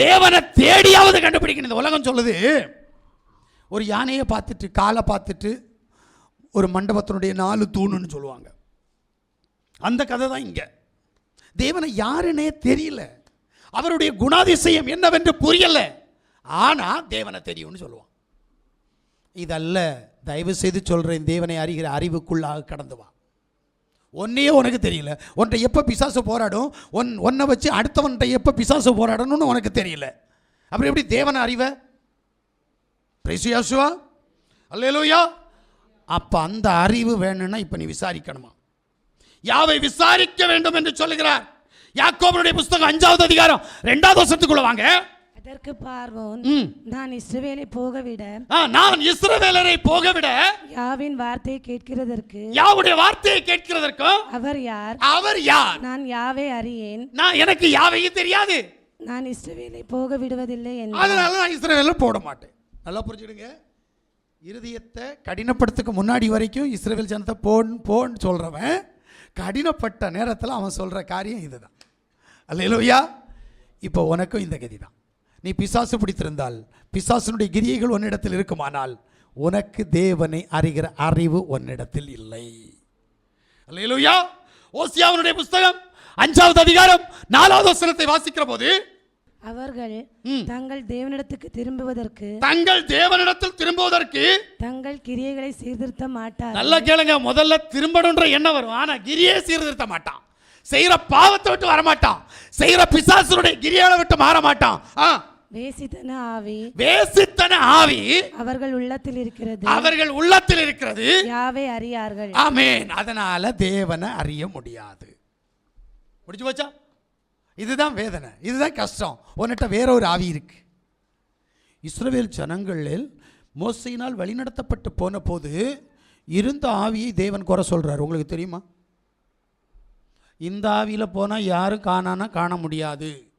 தேவனை தேடியாவது கண்டுபிடிக்கணும். இந்த உலகம் சொல்லுது ஒரு யானையை பார்த்துட்டு காலை பார்த்துட்டு ஒரு மண்டபத்தினுடைய நாலு தூணுன்னு சொல்லுவாங்க. அந்த கதை தான் இங்கே. தேவனை யாருன்னே தெரியல. அவருடைய குணாதிசயம் என்னவென்று புரியலை. ஆனால் தேவனை தெரியும்னு சொல்லுவான். இதல்ல தயவு செய்து சொல்கிறேன் தேவனை அறிகிற அறிவுக்குள்ளாக கடந்து வா. ஒன்றையே உனக்கு தெரியல. ஒன்றை எப்போ பிசாசு போராடும்? ஒன் ஒன்றை வச்சு அடுத்தவன்கிட்ட எப்போ பிசாசு போராடணும்னு உனக்கு தெரியல. அப்புறம் எப்படி தேவன் அறிவை? பிரைசுயாசுவா அல்லையிலோயா அப்போ அந்த அறிவு வேணும்னா இப்போ நீ விசாரிக்கணுமா? யாவை விசாரிக்க வேண்டும் என்று சொல்லுகிறார்? யாக்கோபனுடைய புஸ்தகம் அஞ்சாவது அதிகாரம் ரெண்டாவது வருஷத்துக்குள்ள வாங்க. அதற்கு பார்வோன். நான் இஸ்ரவேலை போகவிட நான் இஸ்ரவேலரை போகவிட யாவின் வார்த்தையை கேட்கிறதற்கு யாவுடைய வார்த்தையை கேட்கிறதற்கும் அவர் யார்? அவர் யார்? நான் யாவை அறியேன்? நான் எனக்கு யாவையும் தெரியாது. நான் இஸ்ரவேலை போக விடுவதில்லை என்று அதனால நான் இஸ்ரவேலில் போட மாட்டேன். நல்லா புரிஞ்சுடுங்க இருதயத்தை கடினப்படுத்துக்கு முன்னாடி வரைக்கும் இஸ்ரவேல் ஜனத்தை போன் போன்னு சொல்கிறவன் கடினப்பட்ட நேரத்தில் அவன் சொல்கிற காரியம் இதுதான். அல்லையா இப்போ உனக்கும் இந்த கதி தான் நீ பிசாசு பிடித்திருந்தால் பிசாசனுடைய கிரியைகள் உன்னிடத்தில் இருக்குமானால் உனக்கு தேவனை அறிகிற அறிவு உன்னிடத்தில் இல்லை. அல்லேலூயா! ஓசியாவினுடைய புஸ்தகம் அஞ்சாவது அதிகாரம் நாலாவது வசனத்தை வாசிக்கிற போது அவர்கள். தங்கள் தேவனிடத்துக்கு திரும்புவதற்கு தங்கள் தேவனிடத்தில் திரும்புவதற்கு தங்கள் கிரியைகளை சீர்திருத்த மாட்டார் நல்லா கேளுங்க முதல்ல திரும்பணுன்ற எண்ணம் வரும். ஆனா கிரியே சீர்திருத்த மாட்டான். செய்யற பாவத்தை விட்டு வர மாட்டான் செய்யற பிசாசனுடைய கிரியால விட்டு மாற மாட்டான். வேசித்தன ஆவி வேசித்தன ஆவி அவர்கள் உள்ளத்தில் இருக்கிறது. அவர்கள் உள்ளத்தில் இருக்கிறது. யாவை அறியார்கள்? ஆமென். அதனால தேவனை அறிய முடியாது. முடிஞ்சு போச்சா? இதுதான் வேதனை. இதுதான் கஷ்டம். உன்கிட்ட வேற ஒரு ஆவி இருக்கு. இஸ்ரவேல் ஜனங்களில் மோசையினால் வழிநடத்தப்பட்டு போன போது இருந்த ஆவியை தேவன் குறை சொல்றார். உங்களுக்கு தெரியுமா? இந்த ஆவியில் போனால் யாரும் காணானா? காண முடியாது.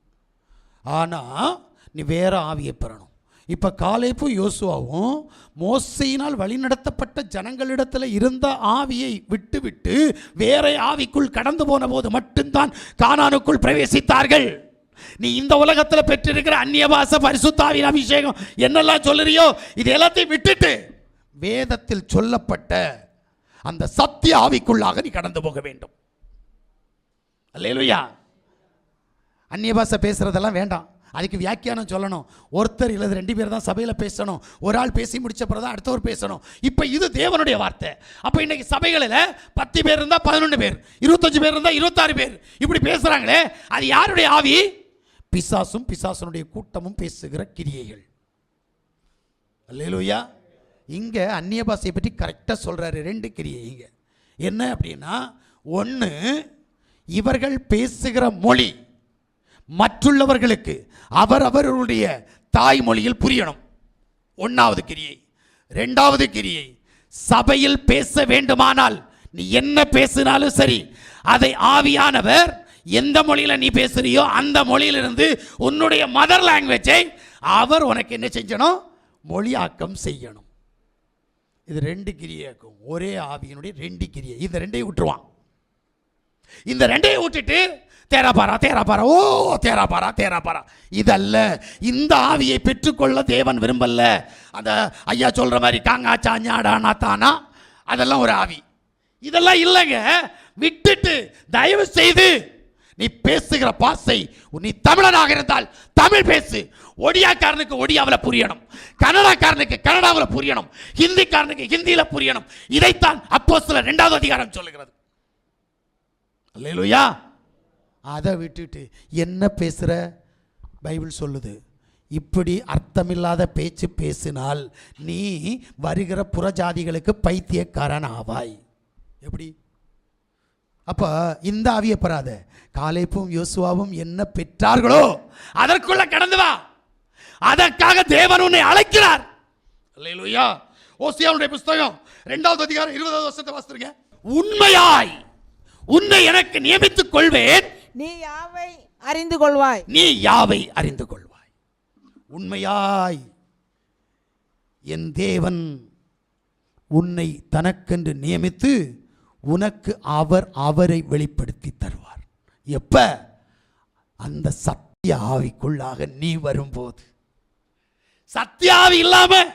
ஆனால் நீ வேற ஆவியை பெறணும். இப்போ காலேப்பும் யோசுவாவும் மோசையினால் வழிநடத்தப்பட்ட ஜனங்களிடத்தில் இருந்த ஆவியை விட்டுவிட்டு வேற ஆவிக்குள் கடந்து போன போது மட்டும்தான் கானானுக்குள் பிரவேசித்தார்கள். நீ இந்த உலகத்தில் பெற்றிருக்கிற அந்நியவாச பரிசுத்தாவின் அபிஷேகம் என்னெல்லாம் சொல்லுறியோ இது எல்லாத்தையும் விட்டுட்டு வேதத்தில் சொல்லப்பட்ட அந்த சத்திய ஆவிக்குள்ளாக நீ கடந்து போக வேண்டும். அல்லையா அந்நிய பாஷை பேசுகிறதெல்லாம் வேண்டாம். அதுக்கு வியாக்கியானம் சொல்லணும். ஒருத்தர் இல்லை ரெண்டு பேர் தான் சபையில் பேசணும். ஒரு ஆள் பேசி முடிச்ச பிறகு தான் அடுத்தவர் பேசணும். இப்போ இது தேவனுடைய வார்த்தை. அப்போ இன்றைக்கி சபைகளில் பத்து பேர் இருந்தால் பதினொன்று பேர் இருபத்தஞ்சு பேர் இருந்தால் இருபத்தாறு பேர். இப்படி பேசுகிறாங்களே அது யாருடைய ஆவி? பிசாசும் பிசாசனுடைய கூட்டமும் பேசுகிற கிரியைகள். அல்லையா இங்கே அந்நிய பாஷையை பற்றி கரெக்டாக சொல்கிறாரு ரெண்டு கிரியை இங்கே. என்ன அப்படின்னா ஒன்று இவர்கள் பேசுகிற மொழி. மற்றுள்ளவர்களுக்கு அவரவர்களுடைய தாய்மொழியில் புரியணும். ஒன்றாவது கிரியை. ரெண்டாவது கிரியை. சபையில் பேச வேண்டுமானால் நீ என்ன பேசினாலும் சரி அதை ஆவியானவர் எந்த மொழியில் நீ பேசுறியோ அந்த மொழியிலிருந்து உன்னுடைய மதர் லாங்குவேஜை அவர் உனக்கு என்ன செஞ்சணும் மொழியாக்கம் செய்யணும். இது ரெண்டு கிரியாக்கும் ஒரே ஆவியினுடைய ரெண்டு கிரியை. இந்த ரெண்டையும் விட்டுருவான் இந்த ரெண்டையும் விட்டுட்டு தேராபாரா தேராபாரா ஓ தேராபாரா தேராபாரா இதல்ல இந்த ஆவியை பெற்றுக்கொள்ள தேவன் விரும்பல. அந்த ஐயா சொல்ற மாதிரி காங்கா சாஞ்சாடா நாத்தானா அதெல்லாம் ஒரு ஆவி. இதெல்லாம் இல்லைங்க. விட்டுட்டு தயவு செய்து நீ பேசுகிற பாசை நீ தமிழனாக இருந்தால் தமிழ் பேசு. ஒடியாக்காரனுக்கு ஒடியாவில் புரியணும். கன்னடாக்காரனுக்கு கன்னடாவில் புரியணும். ஹிந்திக்காரனுக்கு ஹிந்தியில் புரியணும். இதைத்தான் அப்போ சில ரெண்டாவது அதிகாரம் சொல்லுகிறது. அல்லையா அதை விட்டுட்டு என்ன பேசுகிற பைபிள் சொல்லுது இப்படி அர்த்தமில்லாத பேச்சு பேசினால் நீ வருகிற புறஜாதிகளுக்கு பைத்தியக்காரன் ஆவாய். எப்படி? அப்போ இந்த ஆவியை பெறாத. யோசுவாவும் என்ன பெற்றார்களோ அதற்குள்ள கடந்து வா. அதற்காக தேவன் உன்னை அழைக்கிறார். அல்லேலூயா. ஓசியாவுடைய புஸ்தகம் இரண்டாவது அதிகாரம் இருபதாவது வருஷத்தை வாசித்துருங்க உண்மையாய் உன்னை எனக்கு நியமித்துக் கொள்வேன். நீ யாவை அறிந்து கொள்வாய்? நீ யாவை அறிந்து கொள்வாய்? உண்மையாய் என் தேவன் உன்னை தனக்கென்று நியமித்து உனக்கு அவர் அவரை வெளிப்படுத்தி தருவார். எப்ப? அந்த சத்திய ஆவிக்குள்ளாக நீ வரும்போது. சத்தியாவி இல்லாம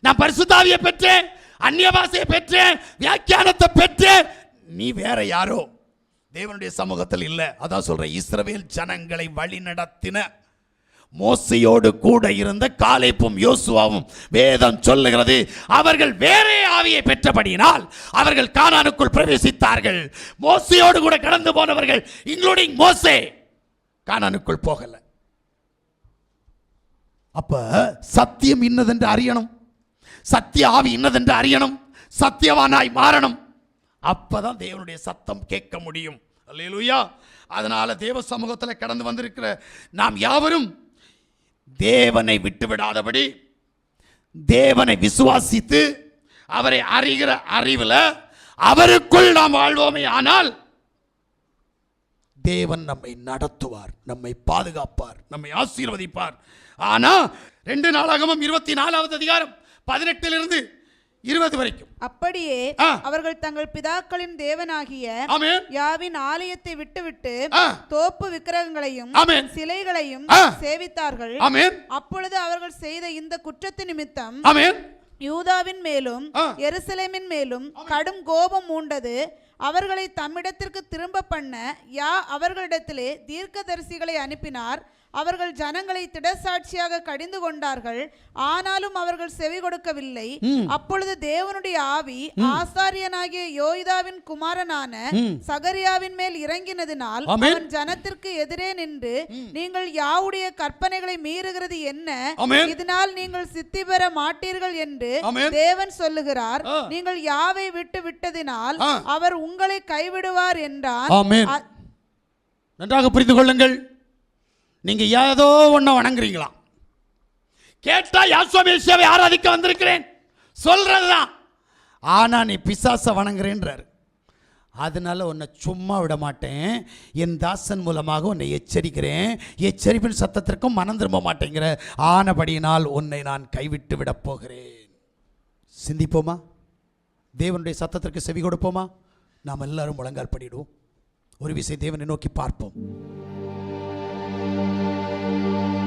நான் பரிசுத்தாவியை பெற்றேன் அந்நிய பாசையை பெற்றேன் வியாக்கியானத்தை பெற்றேன். நீ வேற யாரோ? தேவனுடைய சமூகத்தில் இல்லை. அதான் சொல்கிறேன் இஸ்ரவேல் ஜனங்களை வழி நடத்தின மோசையோடு கூட இருந்த காலைப்பும் யோசுவாவும் வேதம் சொல்லுகிறது அவர்கள் வேறே ஆவியை பெற்றபடியினால் அவர்கள் கானானுக்குள் பிரவேசித்தார்கள். மோசையோடு கூட கடந்து போனவர்கள் இன்க்ளூடிங் மோசே கானானுக்குள் போகல. அப்ப சத்தியம் இன்னதென்று அறியணும். சத்திய ஆவி இன்னதென்று அறியணும். சத்தியவானாய் மாறணும். அப்பதான் தேவனுடைய சத்தம் கேட்க முடியும். அல்லையிலுயா அதனால் தேவ சமூகத்தில் கடந்து வந்திருக்கிற நாம் யாவரும் தேவனை விட்டு விடாதபடி தேவனை விசுவாசித்து அவரை அறிகிற அறிவில் அவருக்குள் நாம் வாழ்வோமே ஆனால் தேவன் நம்மை நடத்துவார் நம்மை பாதுகாப்பார் நம்மை ஆசீர்வதிப்பார். ஆனால் ரெண்டு நாளாகவும் இருபத்தி நாலாவது அதிகாரம் பதினெட்டிலிருந்து இருபது வரைக்கும் அப்படியே. அவர்கள் தங்கள் பிதாக்களின் தேவனாகிய யாவின் ஆலயத்தை விட்டுவிட்டு. தோப்பு விக்கிரகங்களையும். சிலைகளையும். சேவித்தார்கள் அப்பொழுது அவர்கள் செய்த இந்த குற்றத்து நிமித்தம் யூதாவின் மேலும். எருசலேமின் மேலும் கடும் கோபம் மூண்டது அவர்களை தம்மிடத்திற்கு திரும்ப பண்ண யா அவர்களிடத்திலே தீர்க்கதரிசிகளை அனுப்பினார் அவர்கள் ஜனங்களை திடசாட்சியாக கடிந்து கொண்டார்கள். ஆனாலும் அவர்கள் செவி கொடுக்கவில்லை. அப்பொழுது தேவனுடைய ஆவி ஆசாரியனாகிய யோய்தாவின் குமாரனான சகரியாவின் மேல் இறங்கினதினால். அவன் ஜனத்திற்கு எதிரே நின்று நீங்கள் யாவுடைய கற்பனைகளை மீறுகிறது என்ன. இதனால் நீங்கள் சித்தி பெற மாட்டீர்கள் என்று. தேவன் சொல்லுகிறார். நீங்கள் யாவை விட்டு விட்டதினால். அவர் உங்களை கைவிடுவார் என்றான். நன்றாக புரிந்து கொள்ளுங்கள். நீங்க ஏதோ ஒண்ணு வணங்குறீங்களாம் கேட்டா சேவை ஆராதிக்க வந்திருக்கிறேன்? சொல்றதுதான். ஆனா நீ பிசாச வணங்குறேன்றார். அதனால உன்னை சும்மா விட மாட்டேன். என் தாசன் மூலமாக உன்னை எச்சரிக்கிறேன். எச்சரிப்பின் சத்தத்திற்கும் மனம் திரும்ப மாட்டேங்கிற ஆனபடியினால் உன்னை நான் கைவிட்டு விடப் போகிறேன். சிந்திப்போமா? தேவனுடைய சத்தத்திற்கு செவி கொடுப்போமா? நாம் எல்லாரும் முழங்கால் படிடுவோம் ஒரு விசை தேவனை நோக்கி பார்ப்போம். どうも。